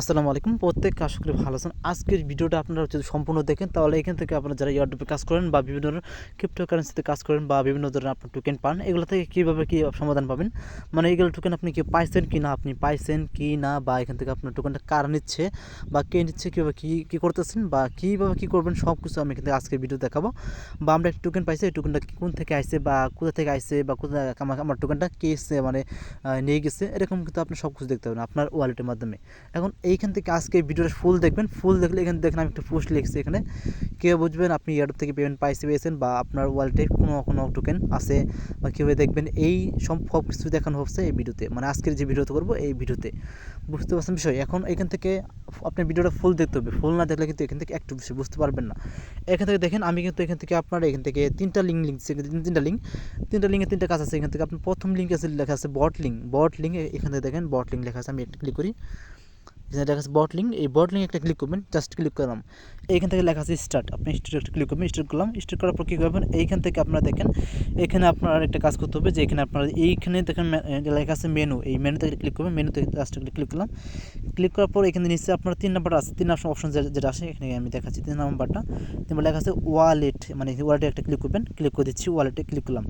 আসসালামু আলাইকুম। প্রত্যেক আশা করি ভালো আছেন। আজকের ভিডিওটা আপনারা যদি সম্পূর্ণ দেখেন, তাহলে এখান থেকে আপনারা যারা ইয়ারডপে কাজ করেন বা বিভিন্ন ধরনের ক্রিপ্টোকারেন্সিতে কাজ করেন বা বিভিন্ন ধরনের আপনার টোকেন পান, এগুলো থেকে কীভাবে কী সমাধান পাবেন? মানে এগুলো টোকেন আপনি কি পাইছেন কি না আপনি পাইছেন কি না বা এখান থেকে আপনার টোকেনটা কার নিচ্ছে বা কে নিচ্ছে, কীভাবে কী কী করতেছেন বা কীভাবে কী করবেন সব কিছু আমি এখান থেকে আজকের ভিডিও দেখাবো। বা আমরা একটা টোকেন পাইছি, এই টোকেনটা কোন থেকে আইছে বা কোথা থেকে আইছে বা কোথায় আমার আমার টোকেনটা কে এসছে মানে নিয়ে গেছে, এরকম কিন্তু আপনি সব কিছু দেখতে পাবেন আপনার ওয়ালেটের মাধ্যমে। এখন এইখান থেকে আজকে ভিডিওটা ফুল দেখবেন। ফুল দেখলে এখানে দেখেন আমি একটা পোস্ট লিখছি এখানে। কেউ বুঝবেন আপনি ইয়ারডপ থেকে পেমেন্ট পাইছে, পেয়েছেন বা আপনার ওয়ালেটে কোনো কোনো টোকেন আছে বা কীভাবে দেখবেন, এই সব কিছু দেখানো হচ্ছে এই ভিডিওতে। মানে আজকের যে ভিডিওতে করব এই ভিডিওতে। বুঝতে পারছেন বিষয়? এখন এখান থেকে আপনি ভিডিওটা ফুল দেখতে হবে। ফুল না দেখলে কিন্তু এখান থেকে একটু বিষয় বুঝতে পারবেন না। এখান থেকে দেখেন, আমি কিন্তু এখান থেকে আপনার এখান থেকে তিনটা লিঙ্ক লিঙ্ক তিনটা লিঙ্ক তিনটা লিঙ্কে তিনটা কাজ আছে। এখান থেকে আপনার প্রথম লিঙ্ক আছে, লেখা আছে বট লিঙ্ক বট লিঙ্ক এখান থেকে দেখেন বট লিঙ্ক লেখা আছে। আমি ক্লিক করি। এখানে লেখা আছে বট লিঙ্ক এই বট লিঙ্ক একটা ক্লিক করবেন জাস্ট ক্লিক করলাম। এইখান থেকে লেখা আছে স্টার্ট আপনি স্টার্ট একটা ক্লিক করবেন স্টার্ট করলাম স্টার্ট করার পর কী করবেন, এইখান থেকে আপনারা দেখেন, এখানে আপনার একটা কাজ করতে হবে যে এখানে আপনারা এইখানে দেখেন লেখা আছে মেনু এই মেনুতে ক্লিক করবেন মেনুতে জাস্ট ক্লিক করলাম। ক্লিক করার পর এখানে নিচে আপনার তিন নাম্বার আছে, তিন নাম্বার অপশন যেটা আসে, এখানে আমি দেখাচ্ছি তিন নাম্বারটা তিন লেখা আছে ওয়ালেট মানে ওয়ালেটে একটা ক্লিক করবেন ক্লিক করে দিচ্ছি ওয়ালেটে ক্লিক করলাম।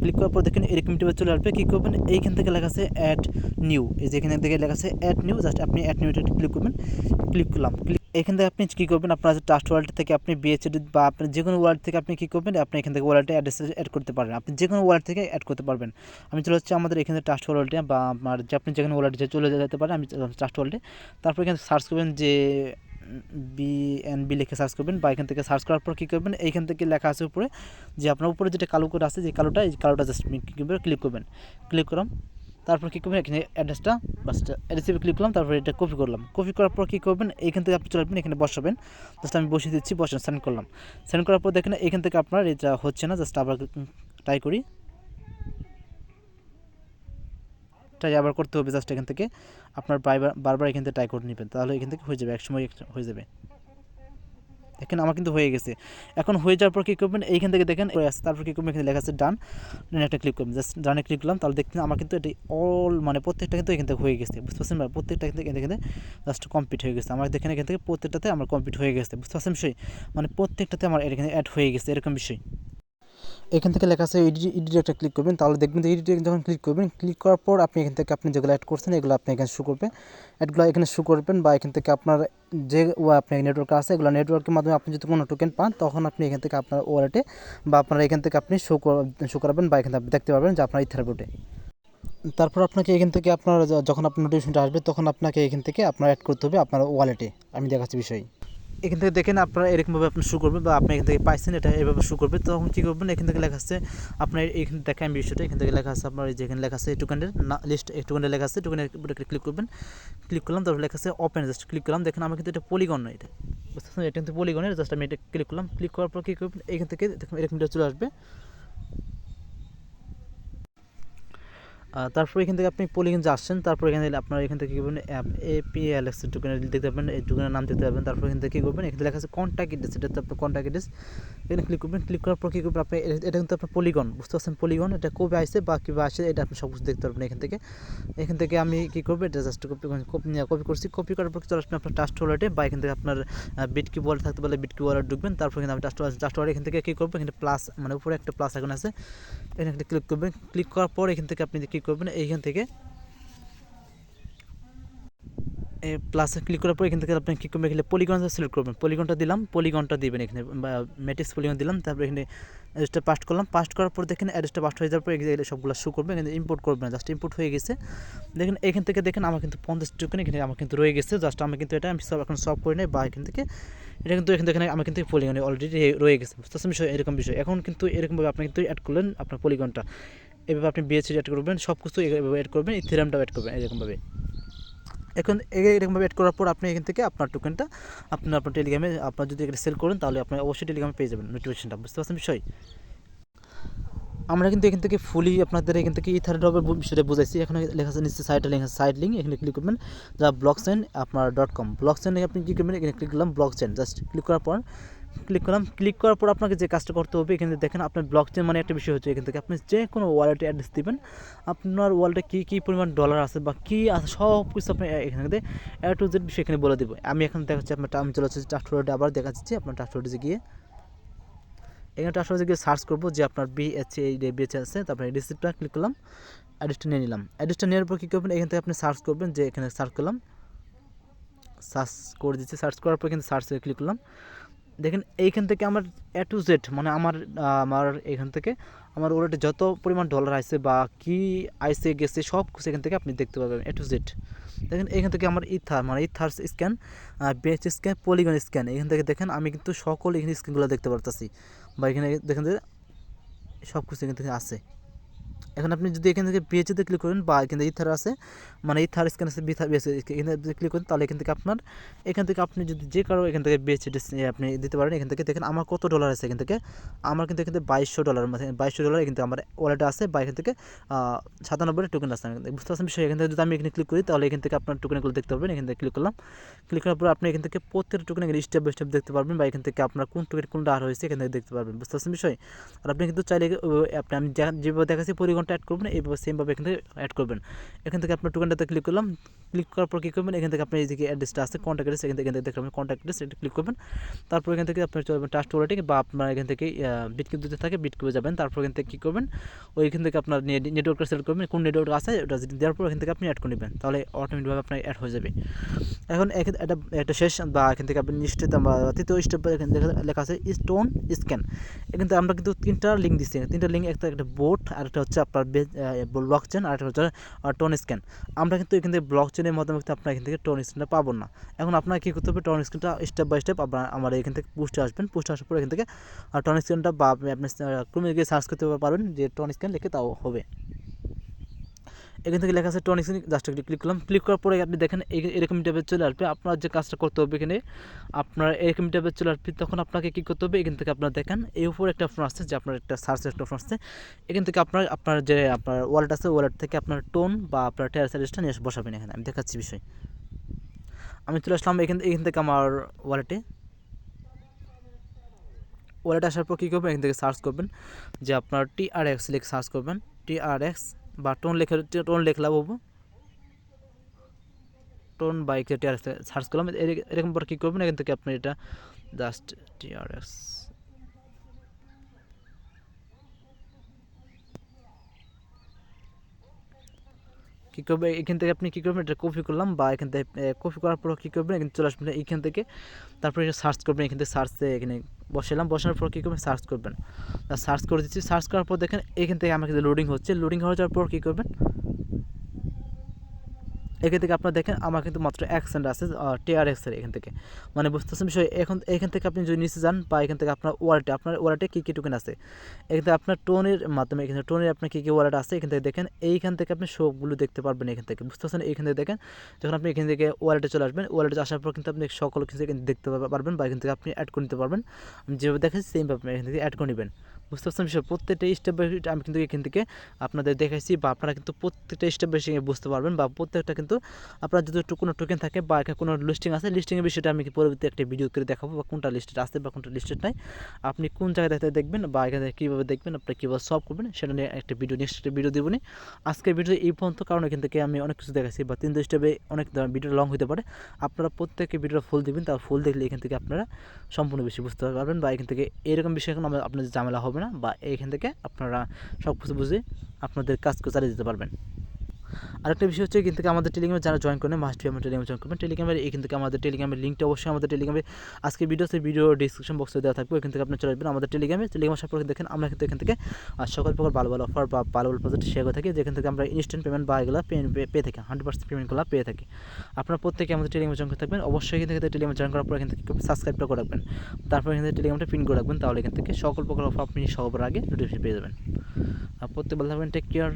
ক্লিক করার পর দেখেন এরকম টিপে চলে আসবে, কী করবেন, এইখান থেকে লেখা আছে অ্যাড নিউ এই যে এখানে থেকে লেখা আছে অ্যাড নিউ জাস্ট আপনি অ্যাড নিউতে ক্লিক করবেন ক্লিক করলাম ক্লিক এখান থেকে আপনি কী করবেন, আপনার ট্রাস্ট ওয়ালেট থেকে আপনি বিএচডি বা আপনি যে কোনো ওয়ালেট থেকে আপনি কী করবেন, আপনি এখান থেকে ওয়ালেটে অ্যাড্রেস অ্যাড করতে পারেন আপনি যে কোনো ওয়ালেট থেকে অ্যাড করতে পারবেন। আমি চলে হচ্ছে আমাদের এখানে ট্রাস্ট ওয়ালেটে বা আপনার যে আপনি যেখানে ওয়ালেটে চলে যেতে পারেন, আমি ট্রাস্ট ওয়ালেটে তারপর এখানে সার্চ করবেন যে বি এন বি লিখে সার্চ করবেন, বা এখান থেকে সার্চ করার পর কী করবেন, এইখান থেকে লেখা আছে উপরে যে আপনার উপরে যেটা কালো করে আছে, যে কালোটা, এই কালোটা জাস্ট কী করবেন ক্লিক করবেন ক্লিক করলাম তারপর কী করবেন? এখানে অ্যাড্রেসটা বাস অ্যাড্রেসে ক্লিক করলাম, তারপর এটা কপি করলাম। কপি করার পর কী করবেন? এখান থেকে আপনি চলে আসবেন, এখানে বসাবেন। জাস্ট আমি বসিয়ে দিচ্ছি, বসান সেন্ড করলাম। সেন্ড করার পর দেখেন, এখান থেকে আপনার এটা হচ্ছে না জাস্ট আবার ট্রাই করি। ট্রাই আবার করতে হবে জাস্ট এখান থেকে। আপনার বারবার বারবার এখান থেকে ট্রাই করে নেবেন, তাহলে এখান থেকে হয়ে যাবে, একসময় হয়ে যাবে। দেখেন আমার কিন্তু হয়ে গেছে। এখন হয়ে যাওয়ার পর কী করবেন? এইখান থেকে দেখেন তারপর কী করবেন? এখানে লেখা আছে ডান একটা ক্লিক করবেন। জাস্ট ডানে ক্লিক করলাম। তাহলে দেখতে আমার কিন্তু এটি অল মানে প্রত্যেকটা কিন্তু এখান থেকে হয়ে গেছে। বুঝতে পারছেন? প্রত্যেকটা কিন্তু এখান থেকে জাস্ট কমপ্লিট হয়ে গেছে। আমার দেখেন এখান থেকে প্রত্যেকটাতে আমার কমপ্লিট হয়ে গেছে। বুঝতে পারছেন বিষয়? মানে প্রত্যেকটাতে আমার এখানে অ্যাড হয়ে গেছে, এরকম বিষয়। এখান থেকে লেখা আছে এডিট এডিট একটা ক্লিক করবেন। তাহলে দেখবেন যে এডিট যখন ক্লিক করবেন ক্লিক করার পর আপনি এখান থেকে আপনি যেগুলো অ্যাড করছেন, এগুলো আপনি এখানে শু করবেন। অ্যাডগুলো এখানে শু করবেন বা এখান থেকে আপনার যে আপনার নেটওয়ার্ক আছে, এগুলো নেটওয়ার্কের মাধ্যমে আপনি যদি কোনো টোকেন পান, তখন আপনি এখান থেকে আপনার ওয়ালেটে বা আপনার এখান থেকে আপনি শো শো করাবেন বা এখান থেকে দেখতে পারবেন যে আপনার ইথারবোর্ডে তারপর আপনাকে এখান থেকে আপনার যখন আপনার নোটিফিকেশনটা আসবে, তখন আপনাকে এখান থেকে আপনার অ্যাড করতে হবে আপনার ওয়ালেটে আমি দেখাচ্ছি বিষয়। এখান থেকে দেখেন আপনারা এরকমভাবে আপনি শুরু করবেন বা আপনি এখান থেকে পাইছেন, এটা এভাবে শুরু করবে তখন কী করবেন? এখান থেকে লেখা আছে আপনার এখানে দেখেন আমি বিষয়টা, এখান থেকে লেখা আছে আপনার যেখানে লেখা আছে টুকানের না লিস্ট টুকানের লেখা আছে টুকানের ক্লিক করবেন। ক্লিক করলাম, তারপর লেখা আছে ওপেন জাস্ট ক্লিক করলাম। দেখেন আমার কিন্তু এটা পলিগন নয় এটা। বুঝতে পারছেন এটা কিন্তু পলিগনের জাস্ট আমি এটা ক্লিক করলাম। ক্লিক করার পর কী করবেন? এখান থেকে দেখুন, এরকমটা চলে আসবে। তারপর এখান থেকে আপনি পলিগন যে আসছেন, তারপর এখানে আপনার এখান থেকে কী করবেন, অ্যাপ এপিএলএক্স টুকেনের দেখতে পাবেন এই টুকেনের নাম দেখতে পাবেন তারপর এখান থেকে কী করবেন, এখানে লেখা আছে কন্ট্যাক্ট এড্রেস এটা তো আপনার কন্ট্যাক্ট এড্রেস এখানে ক্লিক করবেন ক্লিক করার পর কী করবেন আপনি, এটা কিন্তু আপনার পলিগন বুঝতে পারছেন পলিগন এটা কবে আসছে বা কীভাবে আসছে, এটা আপনি সব কিছু দেখতে পারবেন এখান থেকে। এখান থেকে আমি কী করব, এটা জাস্ট কপি কপি কপি করছি কপি করার পর চলে আসবেন আপনার টাস্ট ওয়ালেটে বা এখান থেকে আপনার বিটকি ওয়ালেট থাকতে পারলে বিটকি ওয়ালেট ঢুকবেন, তারপর এখানে আপনি টাস্ট টাস্ট ওয়ালেট এখান থেকে কী করবেন এখানে প্লাস মানে উপরে একটা প্লাস এখন আছে, এখানে ক্লিক করবেন ক্লিক করার পর এখান থেকে আপনি কী করবেন এইখান থেকে। প্লাসে ক্লিক করার পর এখান থেকে আপনি কী করবেন? এখানে পলিগনটা সিলেক্ট করবেন। পলিগনটা দিলাম পলিগনটা দিবেন এখানে ম্যাট্রিক্স পলিগন দিলাম, তারপর এখানে অ্যাড্রেসটা পাস্ট করলাম। পাস্ট করার পর দেখেন অ্যাড্রেসটা পাস্ট হয়ে যাওয়ার পর এখানে সবগুলো শো করবে এখানে ইম্পোর্ট করবেন জাস্ট ইম্পোর্ট হয়ে গেছে। দেখেন এখান থেকে দেখেন আমার কিন্তু পঞ্চাশ টোকেন এখানে আমার কিন্তু রয়ে গেছে। জাস্ট আমি কিন্তু এটা আমি সব এখন সব করে নেই, বা এখান থেকে এটা কিন্তু এখান আমার কিন্তু পলিগনে অলরেডি রয়ে গেছে। বুঝতে পারছেন বিষয়? এরকম বিষয়। এখন কিন্তু এরকমভাবে আপনি কিন্তু অ্যাড করলেন আপনার পলিগনটা এভাবে আপনি বিএসসি অ্যাড করবেন সব কিছু এভাবে অ্যাড করবেন এই থিরামটাও অ্যাড করবেন এরকমভাবে এখন এরকমভাবে অ্যাড করার পর আপনি এখান থেকে আপনার টোকেনটা আপনি আপনার টেলিগ্রামে আপনার যদি এটা সেল করেন, তাহলে আপনি অবশ্যই টেলিগ্রামে পেয়ে যাবেন নোটিফিকেশনটা বুঝতে পারছেন বিষয়? আমরা কিন্তু এখান থেকে ফুলি আপনাদের এখান থেকে ইথার ড্রপের বিষয়টা বুঝাইছি। এখানে লেখা আছে নিচে সাইটে লেখা সাইড লিঙ্ক এখানে ক্লিক করবেন। যা ব্লক চেন আপনার ডট কম ব্লক চেনে আপনি কী করবেন? এখানে ক্লিক করলাম ব্লক চেন জাস্ট ক্লিক করার পর ক্লিক করলাম। ক্লিক করার পর আপনাকে যে কাজটা করতে হবে, এখানে দেখেন আপনার ব্লক চেন মানে একটা বিষয় হচ্ছে এখান থেকে আপনি যে কোনো ওয়ালেটে অ্যাড্রেস দিবেন। আপনার ওয়ালেটে কী কী পরিমাণ ডলার আছে বা কী আছে, সব কিছু আপনি এখান থেকে এ টু জেড বিষয় এখানে বলে দেবো। আমি এখন দেখাচ্ছি আপনার আমি চলে যাচ্ছি ট্রাস্টোরেটে আবার দেখাচ্ছি, আপনার ট্রাস্টোরেটে গিয়ে এখানে ট্রাস্টোরেটে গিয়ে সার্চ করব যে আপনার বিএচ এই আছে, তারপরে রিসিপ্টটা ক্লিক করলাম অ্যাড্রেসটা নিয়ে নিলাম। অ্যাড্রেসটা নেওয়ার পর কী করবেন? এখান থেকে আপনি সার্চ করবেন যে এখানে সার্চ করলাম। সার্চ করে দিচ্ছি সার্চ করার পর কিন্তু সার্চে ক্লিক করলাম। দেখেন এইখান থেকে আমার এ টু জেড মানে আমার আমার এখান থেকে আমার ওয়ালেটে যত পরিমাণ ডলার আছে বা কি আইসে গেছে, সব কিছু এখান থেকে আপনি দেখতে পাবেন এ টু জেড দেখেন এখান থেকে আমার ইথার মানে ether scan base scan polygon scan এখান থেকে দেখেন আমি কিন্তু সকল এখানে স্ক্যানগুলো দেখতে পারতেছি। বা এখানে দেখেন যে সব কিছু এখান থেকে আছে এখন আপনি যদি এখান থেকে বিএচএতে ক্লিক করেন বা এখান থেকে ইথার আছে মানে ইথার স্ক্যান আছে বিথার বিএচএ এখানে যদি ক্লিক করেন তাহলে এখান থেকে আপনার এখান থেকে আপনি যদি যে কারও এখান থেকে বিএচএ আপনি দিতে পারেন এখান থেকে দেখেন আমার কত ডলার আছে এখান থেকে আমার কিন্তু এখান থেকে বাইশশো ডলার মানে বাইশশো ডলার এখান থেকে আমার ওয়ালেটে আছে বা এখান থেকে সাতানব্বই টোকেন আছে বুঝতে পারছেন বিষয় এখান থেকে যদি আমি এখানে ক্লিক করি তাহলে এখান থেকে আপনার টোকেনগুলো দেখতে পাবেন এখান থেকে ক্লিক করলাম ক্লিক করার পর আপনি এখান থেকে প্রত্যেকটা টোকেন স্টেপ বাই স্টেপ দেখতে পারবেন বা এখান থেকে আপনার কোন টোকেন কোনটা আর হয়েছে এখান থেকে দেখতে পারবেন বুঝতে পারছেন বিষয় আর আপনি কিন্তু চাইলে আপনি আমি যেভাবে দেখাচ্ছি পরিগণটা অ্যাড করবেন, এইভাবে সেমভাবে এখান থেকে অ্যাড করবেন। এখান থেকে আপনার টোকেনটাতে ক্লিক করলাম ক্লিক করার পর কী করবেন, এখান থেকে আপনি এই যে অ্যাড্রেসটা আছে কন্ট্যাক্ট অ্যাড্রেস এখান থেকে এখান থেকে দেখবেন কন্ট্যাক্ট অ্যাড্রেস এটা ক্লিক করবেন। তারপর এখান থেকে আপনার চলবেন ট্রাস্ট ওয়ালেটে বা আপনার এখান থেকে বিটকিউ দিতে থাকে বিটকিউ যাবেন। তারপর এখান থেকে কী করবেন ওইখান থেকে আপনার নেটওয়ার্কটা সিলেক্ট করবেন। কোন নেটওয়ার্ক আছে, ওটা দেওয়ার পর এখান থেকে আপনি অ্যাড করে নেবেন। তাহলে অটোমেটিকভাবে আপনার অ্যাড হয়ে যাবে। এখন এটা একটা শেষ বা এখান থেকে আপনি নিশ্চিত বা তৃতীয় স্টেপ লেখা- আছে স্টোন স্ক্যান এখান থেকে আমরা কিন্তু তিনটা লিঙ্ক দিচ্ছি তিনটা লিঙ্ক একটা একটা বোট আর একটা হচ্ছে আপনার ব্লক চেন আর একটা হচ্ছে টোন স্ক্যান আমরা কিন্তু এখান থেকে ব্লক চেনের মাধ্যমে কিন্তু আপনার এখান থেকে টোন স্ক্যানটা পাবো না। এখন আপনার কী করতে হবে? টোন স্ক্যানটা স্টেপ বাই স্টেপ আপনার, আমার এখান থেকে পোস্টে আসবেন। পোস্টে আসার পর এখান থেকে টোন স্ক্যানটা বা আপনি আপনি ক্রমে গিয়ে সার্চ করতে পারবেন যে টোন স্ক্যান লিখে তাও হবে। এখান থেকে লেখা আছে টোন স্ক্যান জাস্ট ক্লিক করলাম। ক্লিক করার পরে আপনি দেখেন এরকম ট্যাবে চলে আসবে। আপনার যে কাজটা করতে হবে এখানে, আপনার এরকম ট্যাবে চলে আসবে, তখন আপনাকে কী করতে হবে? এখান থেকে আপনার দেখেন, এই উপরে একটা অপশন আসছে, যে আপনার একটা সার্চ একটা অপশন আসছে। এখান থেকে আপনার আপনার যে, আপনার ওয়ালেট আছে ওয়ালেট থেকে আপনার টোন বা আপনার টেয়ার সার্ভিসটা নিয়ে বসাবেন এখানে। আমি দেখাচ্ছি বিষয়। আমি চলে আসলাম এখান এখান থেকে আমার ওয়ালেটে ওয়ালেট আসার পর কী করবেন? এখান থেকে সার্চ করবেন, যে আপনার টি আর এক্স লিখে সার্চ করবেন। টি আর এক্স বা টোন লেখে, টোন লেখলা বাবু টোন বাইক টি আর সার্চ করলাম। এর- এরকম পর কী করবেন? এখান থেকে আপনি এটা জাস্ট টি কী করবে এখান থেকে আপনি কী করবেন এটা কপি করলাম বা এখান থেকে কপি করার পর কী করবেন এখানে চলে আসবেন এখান থেকে। তারপরে এটা সার্চ করবেন, এখান থেকে সার্চে এখানে বসালাম বসানোর পর কী করবেন। সার্চ করবেন সার্চ করে দিচ্ছি সার্চ করার পর দেখেন এখান থেকে আমাকে লোডিং হচ্ছে লোডিং হয়ে যাওয়ার পর কী করবেন এখান থেকে আপনার দেখেন আমার কিন্তু মাত্র এক সেন্ট আছে টিআর এক্সের এখান থেকে মানে বুঝতেছেন বিষয় এখন এখান থেকে আপনি যদি নিচে যান বা এখান থেকে আপনার ওয়ালেটে আপনার ওয়ালেটে কী কী টোকেন আছে এখান থেকে আপনার টোনের মাধ্যমে এখানে টোনের আপনার কী কী ওয়ালেট আছে এখান থেকে দেখেন এইখান থেকে আপনি সবগুলো দেখতে পারবেন এখান থেকে বুঝতে পারছেন এখান থেকে দেখেন যখন আপনি এখান থেকে ওয়ালেটে চলে আসবেন ওয়ালেটে আসার পর কিন্তু আপনি সকল কিছু দেখতে পারবেন বা এখান থেকে আপনি অ্যাড করে নিতে পারবেন যেভাবে দেখেন আপনি এখান থেকে অ্যাড করে নেবেন বুঝতে পারছেন বিষয়? প্রত্যেকটা স্টেপ বাই আমি কিন্তু এখান থেকে আপনাদের দেখাইছি বা আপনারা কিন্তু প্রত্যেকটা স্টেপ বাই বুঝতে পারবেন বা প্রত্যেকটা কিন্তু আপনার যদি কোনো টোকেন থাকে বা কোনো লিস্টিং আছে লিস্টিংয়ের বিষয়টা আমি পরবর্তী একটা ভিডিও করে দেখাবো বা কোনটা লিস্টেড আছে বা কোনটা লিস্টেড নাই। আপনি কোন জায়গায় দেখবেন বা এখানে কীভাবে দেখবেন, আপনি কীভাবে সলভ করবেন, সেটা নিয়ে একটা ভিডিও নেক্সট একটা ভিডিও দেবনি আজকের ভিডিও এই পর্যন্ত, কারণ এখান থেকে আমি অনেক কিছু দেখাচ্ছি বা তিন স্টেপে অনেক ভিডিও লং হতে পারে। আপনারা প্রত্যেকে ভিডিও ফুল দিবেন তার ফুল দেখলে এখান থেকে আপনারা সম্পূর্ণ বেশি বুঝতে পারবেন বা এখান থেকে এরকম বিষয় এখন আপনাদের ঝামেলা হবে না বা এখান থেকে আপনারা সব কিছু বুঝে আপনাদের কাজকে চালিয়ে যেতে পারবেন। আরেকটা বিষয় হচ্ছে এখান থেকে আমাদের টেলিগ্রামে যারা জয়েন করেন মাস্ট আমার টেলিগ্রামে জয়েন করবেন। টেলিগ্রামের এখান থেকে আমাদের টেলিগ্রামের লিঙ্কটা অবশ্যই আমাদের টেলিগ্রামে আজকে ভিডিওতে ভিডিও ডিসক্রিপশন বক্সে দেওয়া থাকবে। এখান থেকে আপনি চলে আসবেন আমাদের টেলিগ্রামে টেলিগ্রাম সম্পর্কে দেখেন, আমরা কিন্তু এখান থেকে সকল প্রকার ভালো ভালো অফার বা ভালো ভালো প্রজেক্ট শেয়ার করে থাকি, যেখান থেকে আমরা ইনস্ট্যান্ট পেমেন্ট বা এগুলো পেয়ে থাকি হান্ড্রেড পার্সেন্ট পেমেন্টগুলো পেয়ে থাকি। আপনারা প্রত্যেকে আমাদের টেলিগ্রামে জয়েন করে থাকবেন। অবশ্যই এখান থেকে টেলিগ্রামে জয়েন করার পর এখান থেকে সাবস্ক্রাইবটা করে রাখবেন। তারপর এখান থেকে টেলিগ্রামটা পিন করে রাখবেন, তাহলে এখান থেকে সকল প্রকার অফার আপনি সবার আগে নোটিফিকেশন পেয়ে যাবেন। আর প্রত্যেক ভালো থাকবেন টেক কেয়ার